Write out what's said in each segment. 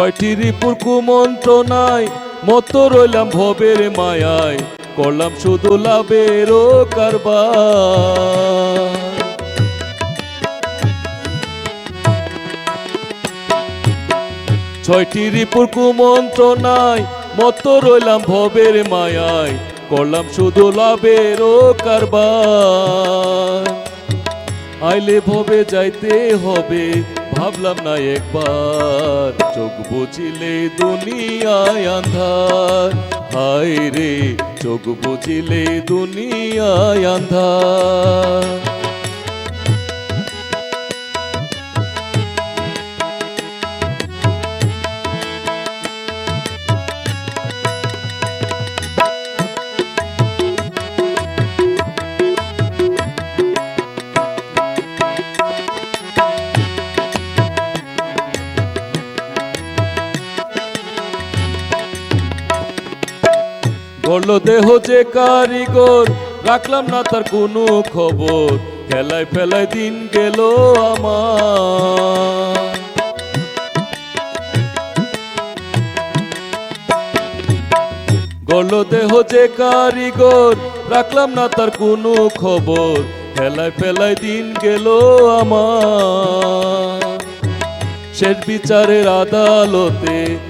ছয়টি রিপুর কুমন্ত্রণায় মত রইলাম ভবের মায়ায়, করলাম শুধু লাভেরও কারবার। ছয়টি রিপুর কুমন্ত্রণায় মত রইলাম ভবের মায়ায়, করলাম শুধু লাভেরও কারবার। আইলে ভবে যাইতে হবে ভাবলাম না একবার চোখ বুঝিলে দুনিয়ায় আন্ধার। হায় রে চোখ বুঝিলে দুনিয়ায় আন্ধার। গড়ল দেহ যে কারিগর, রাখলাম না তার কোনো খবর। খেলায় ফেলায় দিন গেল আমার। গড়ল দেহ যে কারিগর, রাখলাম না তার কোনো খবর। খেলায় ফেলায় দিন গেল আমার। শেষ বিচারের আদালতে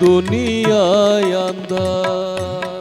দুনিয়ায় আন্ধার।